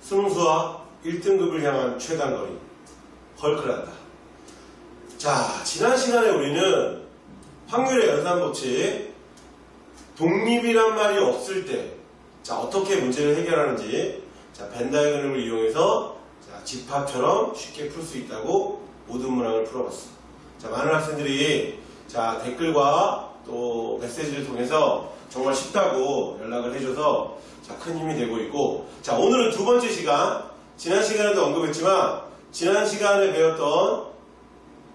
수능 수학 1등급을 향한 최단거리. 헐크란다. 자, 지난 시간에 우리는 확률의 연산법칙, 독립이란 말이 없을 때, 자, 어떻게 문제를 해결하는지, 자, 벤다이그램을 이용해서, 자, 집합처럼 쉽게 풀 수 있다고 모든 문항을 풀어봤어. 자, 많은 학생들이, 자, 댓글과 또 메시지를 통해서 정말 쉽다고 연락을 해줘서, 자, 큰 힘이 되고 있고, 자, 오늘은 두 번째 시간, 지난 시간에도 언급했지만, 지난 시간에 배웠던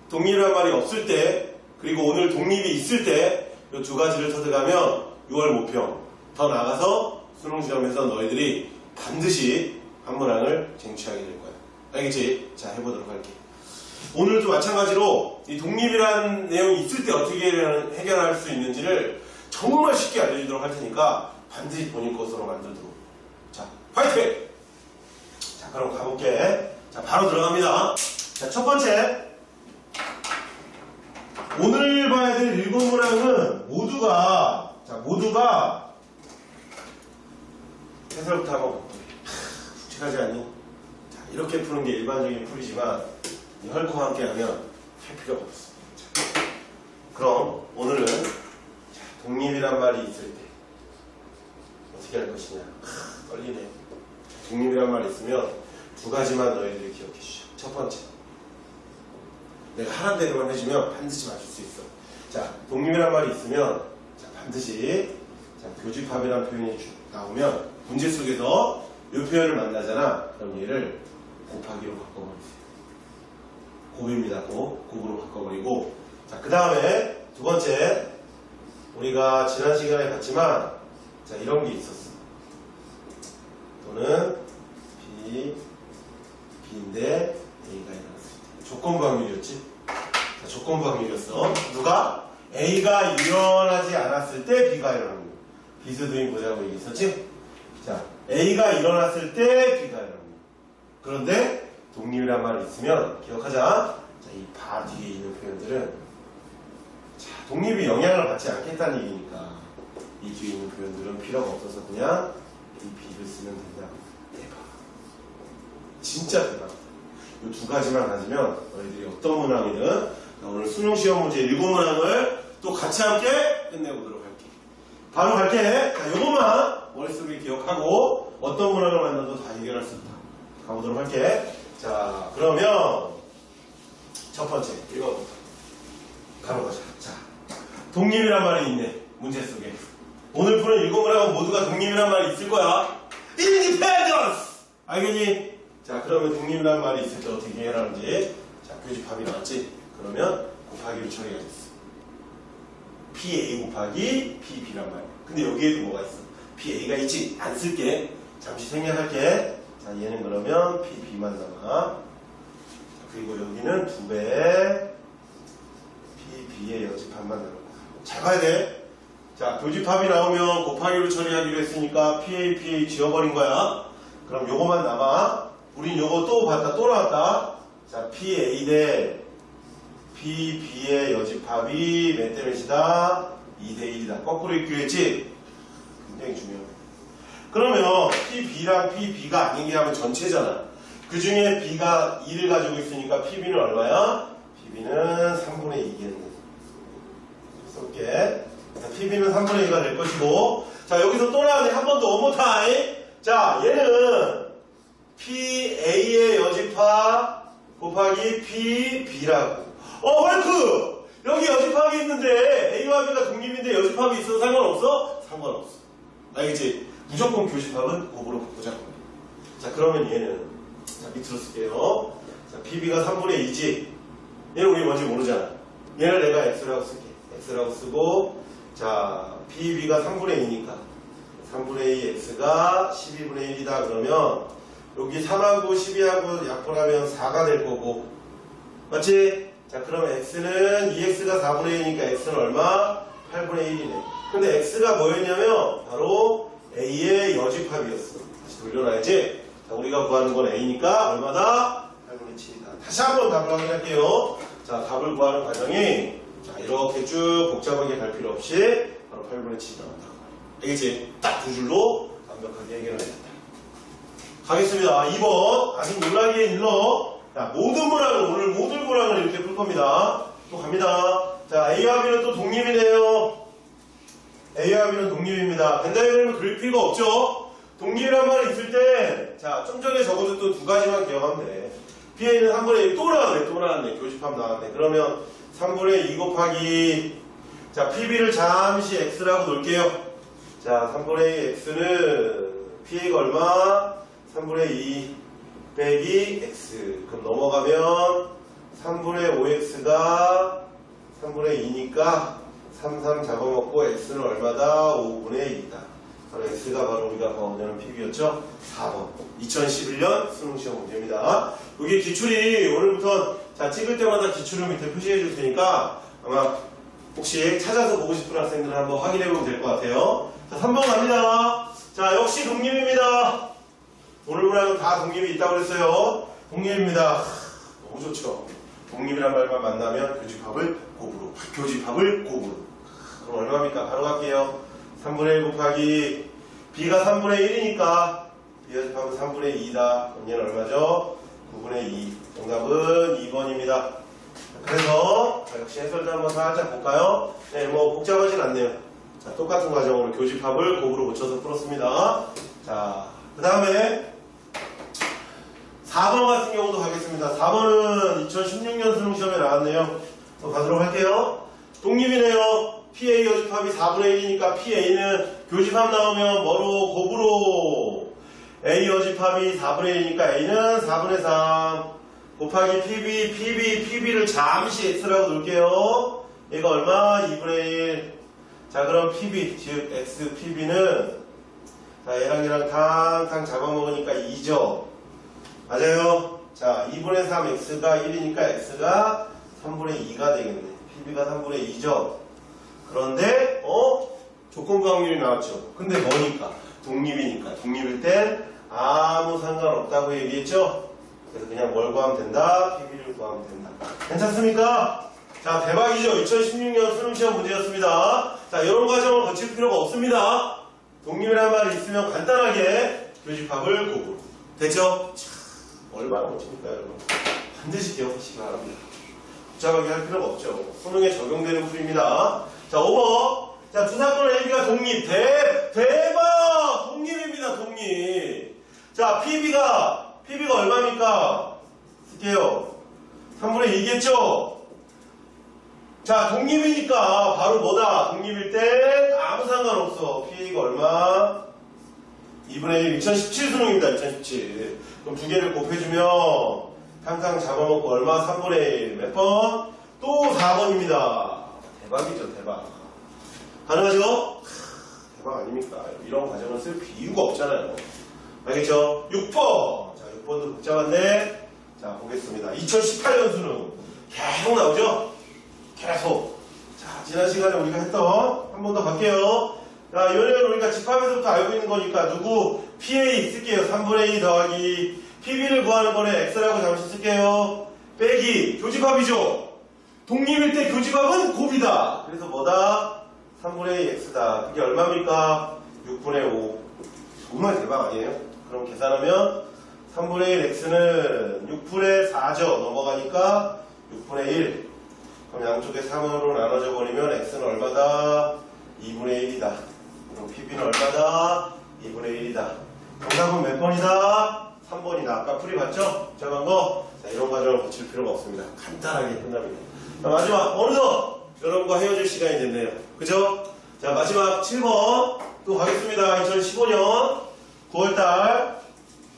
독립이란 말이 없을 때, 그리고 오늘 독립이 있을 때, 이 두 가지를 터득하면 6월 모평, 더 나아가서 수능 시험에서 너희들이 반드시 한 문항을 쟁취하게 될 거야. 알겠지? 자, 해보도록 할게. 오늘도 마찬가지로 이 독립이란 내용이 있을 때 어떻게 해결할 수 있는지를 정말 쉽게 알려주도록 할 테니까 반드시 본인 것으로 만들도록. 자, 화이팅! 자, 그럼 가볼게. 자, 바로 들어갑니다. 자, 첫 번째. 오늘 봐야 될 일곱 문항은 모두가, 자, 모두가 해설부터 한번 볼게. 하, 묵직하지 않니? 자, 이렇게 푸는 게 일반적인 풀이지만, 이 헐크와 함께 하면 할 필요가 없어. 자, 그럼 오늘은 자, 독립이란 말이 있을 때 어떻게 할 것이냐. 하, 떨리네. 독립이란 말이 있으면 두 가지만 너희들이 기억해 주셔. 첫 번째. 내가 하란 대로만 해주면 반드시 맞출 수 있어. 자, 독립이란 말이 있으면 자, 반드시 자, 교집합이라는 표현이 주- 나오면 문제 속에서 이 표현을 만나잖아. 그럼 얘를 곱하기로 바꿔버리세요. 곱입니다. 곱. 곱으로 바꿔버리고 자, 그 다음에 두 번째 우리가 지난 시간에 봤지만 자, 이런 게 있었어. 또는 B, B인데 A가 일어났을 때. 조건부 확률이었지? 자, 조건부 확률이었어. 누가? A가 일어나지 않았을 때 B가 일어나는 거야. 비스도인 보자고 얘기했었지? 자, A가 일어났을 때 B가 일어나는 거야. 그런데 독립이란 말이 있으면 기억하자. 자, 이 바 뒤에 있는 표현들은 자, 독립이 영향을 받지 않겠다는 얘기니까 이 뒤에 있는 표현들은 필요가 없어서 그냥 이 B를 쓰면 된다. 대박. 진짜 대박. 이 두 가지만 가지면 너희들이 어떤 문항이든 나 오늘 수능 시험 문제 일곱 문항을 또 같이 함께 끝내보도록 할게. 바로 갈게. 자, 요것만 머릿속에 기억하고 어떤 문항을 만나도 다 해결할 수 있다. 가보도록 할게. 자, 그러면 첫 번째 이거 가자. 자, 독립이란 말이 있네. 문제 속에. 오늘 푸는 문항은 모두가 독립이란 말이 있을 거야. Independence! 알겠니? 자, 그러면 독립이란 말이 있을 때 어떻게 해결하는지. 자, 교집합이 나왔지? 그러면 곱하기로 처리가 됐어. PA 곱하기 PB란 말이야. 근데 여기에도 뭐가 있어? PA가 있지? 안 쓸게. 잠시 생략할게. 자, 얘는 그러면 PB만 남아. 자, 그리고 여기는 두 배. PB의 여집합만 남아. 잘 봐야 돼. 자, 교집합이 나오면 곱하기로 처리하기로 했으니까 PA, PA 지워버린 거야. 그럼 요거만 남아. 우린 요거 또 봤다, 또 나왔다. 자, PA 대 PB의 여집합이 몇 대 몇이다? 2 대 1이다. 거꾸로 읽기했지? 굉장히 중요해. 그러면 PB랑 PB가 아닌 게 하면 전체잖아. 그 중에 B가 2를 가지고 있으니까 PB는 얼마야? PB는 3분의 2겠네. 쏠게. 자, PB는 3분의 2가 될 것이고. 자, 여기서 또 나오네. 한 번 더, 원모 타임. 자, 얘는 PA의 여집합 곱하기 PB라고. 어, 헐크! 여기 여집합이 있는데 A와 B가 독립인데 여집합이 있어도 상관없어? 상관없어. 알겠지? 무조건 교집합은 곱으로 바꾸자. 자, 그러면 얘는 자, 밑으로 쓸게요. 자, PB가 3분의 2지. 얘는 우리 뭔지 모르잖아. 얘를 내가 X라고 쓸게. X라고 쓰고, 자, PB가 3분의 2니까. 3분의 2 X가 12분의 1이다. 그러면, 여기 3하고 12하고 약분하면 4가 될 거고. 맞지? 자, 그럼 X는 2X가 4분의 1이니까 X는 얼마? 8분의 1이네. 근데 X가 뭐였냐면, 바로 A의 여집합이었어. 다시 돌려놔야지. 자, 우리가 구하는 건 A니까 얼마다? 8분의 7이다. 다시 한번 답을 확인할게요. 자, 답을 구하는 과정이 자, 이렇게 쭉 복잡하게 갈 필요 없이 바로 8분의 7이 나온다고. 알겠지? 딱 두 줄로 완벽하게 해결을 했다. 가겠습니다. 2번. 아직 놀라기엔 일러. 자, 모든 문항을, 오늘 모든 문항을 이렇게 풀 겁니다. 또 갑니다. 자, A와 B는 또 독립이네요. A와 B는 독립입니다. 벤다이그램을 그릴 필요가 없죠? 독립이란 말이 있을 때, 자, 좀 전에 적어도 또두 가지만 기억하면 돼. PA는 3분의 1 또 나왔네, 또 나왔네. 교집합 나왔네. 그러면 3분의 2 곱하기, 자, PB를 잠시 X라고 놓을게요. 자, 3분의 2 X는 PA가 얼마? 3분의 2 빼기 X. 그럼 넘어가면 3분의 5X가 3분의 2니까 3, 3 잡아먹고 X는 얼마다? 5분의 2다. 바로 X가 바로 우리가 거느는 PB였죠? 4번. 2011년 수능 시험 문제입니다. 여기 기출이 오늘부터 자 찍을 때마다 기출을 밑에 표시해 줄 테니까 아마 혹시 찾아서 보고 싶은 학생들은 한번 확인해 보면 될 것 같아요. 자, 3번 갑니다. 자, 역시 독립입니다. 오늘 문항은 다 독립이 있다고 그랬어요. 독립입니다. 하, 너무 좋죠. 독립이란 말만 만나면 교집합을 곱으로, 교집합을 곱으로. 그럼 얼마입니까? 바로 갈게요. 3분의 1 곱하기 b가 3분의 1이니까 b의 집합은 3분의 2다. 그럼 얘는 얼마죠? 9분의 2. 정답은 2번입니다. 그래서 자, 역시 해설도 한번 살짝 볼까요? 네, 뭐 복잡하진 않네요. 자, 똑같은 과정으로 교집합을 곱으로 고쳐서 풀었습니다. 자, 그 다음에 4번 같은 경우도 가겠습니다. 4번은 2016년 수능 시험에 나왔네요. 또 가도록 할게요. 독립이네요. PA 여집합이 4분의 1이니까 PA는 교집합 나오면 뭐로 곱으로 A 여집합이 4분의 1이니까 A는 4분의 3 곱하기 PB, PB, PB를 잠시 X라고 놓을게요. 얘가 얼마? 2분의 1. 자, 그럼 PB, 즉 X, PB는 자, 얘랑 얘랑 탕탕 잡아먹으니까 2죠. 맞아요. 자, 2분의 3 X가 1이니까 X가 3분의 2가 되겠네. PB가 3분의 2죠. 그런데, 어? 조건부 확률이 나왔죠. 근데 뭐니까? 독립이니까. 독립일 땐 아무 상관없다고 얘기했죠? 그래서 그냥 뭘 구하면 된다? PB를 구하면 된다. 괜찮습니까? 자, 대박이죠? 2016년 수능시험 문제였습니다. 자, 이런 과정을 거칠 필요가 없습니다. 독립이라는 말이 있으면 간단하게 교집합을 곱으로. 됐죠? 참, 얼마나 멋집니까, 여러분? 반드시 기억하시기 바랍니다. 복잡하게 할 필요가 없죠. 수능에 적용되는 풀입니다. 자, 5번. 자, 두 사건 A가 독립. 대, 대박! 독립입니다, 독립. 자, PB가, PB가 얼마입니까? 쓸게요. 3분의 2겠죠? 자, 독립이니까 바로 뭐다? 독립일 때 아무 상관없어. PA가 얼마? 2분의 1, 2017 수능입니다. 2017. 그럼 두 개를 곱해주면 항상 잡아먹고 얼마? 3분의 1. 몇 번? 또 4번입니다. 대박이죠, 대박. 가능하죠? 대박 아닙니까? 이런 과정을 쓸 이유가 없잖아요. 알겠죠? 6번. 자, 6번도 복잡한데. 자, 보겠습니다. 2018년 수능. 계속 나오죠? 계속. 자, 지난 시간에 우리가 했던 한 번 더 갈게요. 자, 이번에는 우리가 집합에서부터 알고 있는 거니까 누구 PA 쓸게요. 3분의 2 더하기 PB를 구하는 거는 X라고 잠시 쓸게요. 빼기 교집합이죠. 독립일 때 교집합은 곱이다. 그래서 뭐다? 3분의 2 X다. 그게 얼마입니까? 6분의 5. 정말 대박 아니에요? 그럼 계산하면 3분의 1 X는 6분의 4죠. 넘어가니까 6분의 1. 그럼 양쪽에 3으로 나눠져 버리면 x는 얼마다? 2분의 1이다. 그럼 pb는 얼마다? 2분의 1이다. 정답은 몇 번이다? 3번이다. 아까 풀이 봤죠? 복잡한 거? 자, 이런 과정을 거칠 필요가 없습니다. 간단하게 끝납니다. 자, 마지막, 어느덧 여러분과 헤어질 시간이 됐네요. 그죠? 자, 마지막 7번 또 가겠습니다. 2015년 9월달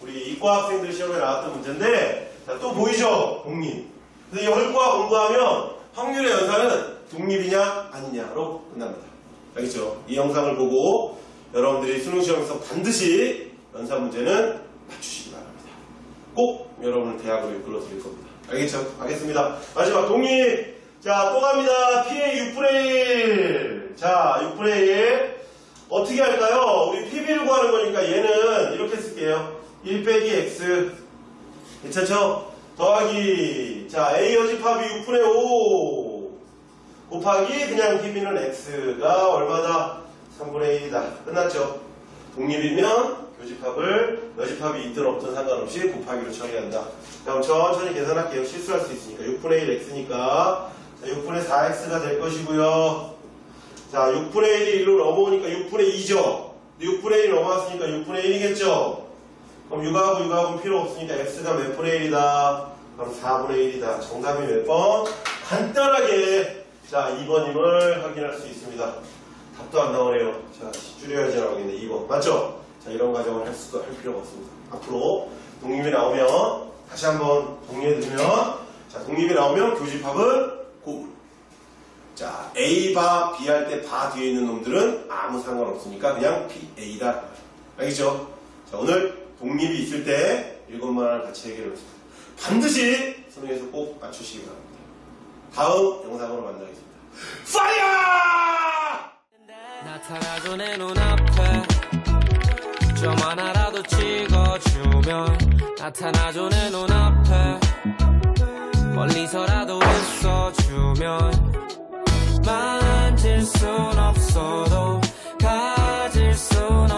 우리 이과 학생들 시험에 나왔던 문제인데 자, 또 보이죠? 독립. 근데 이 헐과 공부하면 확률의 연산은 독립이냐 아니냐로 끝납니다. 알겠죠? 이 영상을 보고 여러분들이 수능 시험에서 반드시 연산 문제는 맞추시기 바랍니다. 꼭 여러분을 대학으로 이끌어 드릴 겁니다. 알겠죠? 알겠습니다. 마지막 독립. 자, 또 갑니다. PA 6분의 1. 자, 6분의 1. 어떻게 할까요? 우리 PB를 구하는 거니까 얘는 이렇게 쓸게요. 1 빼기 X. 괜찮죠? 더하기 자 A 여집합이 6분의 5 곱하기 그냥 PB는 X가 얼마다? 3분의 1이다 끝났죠? 독립이면 교집합을 여집합이 있든 없든 상관없이 곱하기로 처리한다. 그럼 천천히 계산할게요. 실수할 수 있으니까 6분의 1 x니까 자, 6분의 4x가 될 것이고요. 자, 6분의 1이 1로 넘어오니까 6분의 2죠. 6분의 1이 넘어왔으니까 6분의 1이겠죠. 그럼 6하고 6하고 필요 없으니까 x가 몇 분의 1이다. 그럼 4분의 1이다. 정답이 몇 번? 간단하게 자 2번임을 확인할 수 있습니다. 답도 안 나오네요. 자 줄여야지 나오겠네. 2번 맞죠? 자 이런 과정을 할 수도 할 필요가 없습니다. 앞으로 독립이 나오면 다시 한번 정리해 드리면 자 독립이 나오면 교집합은 곱. 자 A 바 B 할 때 바 뒤에 있는 놈들은 아무 상관없으니까 그냥 P A다. 알겠죠? 자 오늘 독립이 있을 때 이것만을 같이 해결해보겠습니다. 반드시 수능에서 꼭 맞추시기 바랍니다. 다음 영상으로 만나겠습니다. 파이어! 나타나줘 내 눈앞에 점 하나라도 찍어주면 나타나줘 내 눈앞에 멀리서라도 있어주면 만질 순 없어도 가질 순 없어도